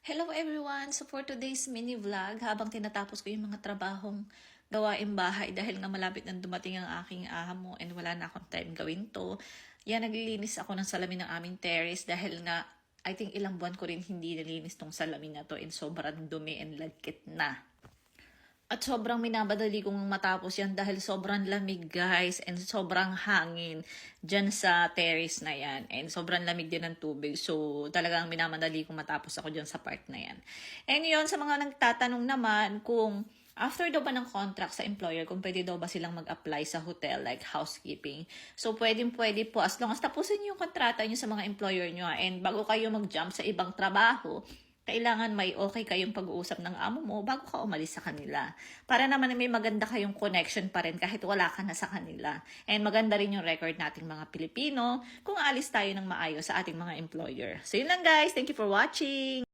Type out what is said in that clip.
Hello everyone! So for today's mini vlog, habang tinatapos ko yung mga trabahong gawaing bahay dahil nga malapit nang dumating ang aking amo and wala na akong time gawin to, yan naglilinis ako ng salamin ng aming terrace dahil nga I think ilang buwan ko rin hindi nalinis tong salamin na to and sobrang dumi and lagkit na. At sobrang minabadali kong matapos yan dahil sobrang lamig guys and sobrang hangin dyan sa terrace na yan. And sobrang lamig din ng tubig. So talagang minamadali kong matapos ako dyan sa part na yan. And yun, sa mga nagtatanong naman kung after daw ba ng contract sa employer, kung pwede daw ba silang mag-apply sa hotel like housekeeping. So pwedeng pwede po as long as tapusin yung kontrata niyo sa mga employer niyo and bago kayo mag-jump sa ibang trabaho, kailangan may okay kayong pag-uusap ng amo mo bago ka umalis sa kanila. Para naman may maganda kayong connection pa rin kahit wala ka na sa kanila. And maganda rin yung record nating mga Pilipino kung alis tayo ng maayos sa ating mga employer. So yun lang guys. Thank you for watching!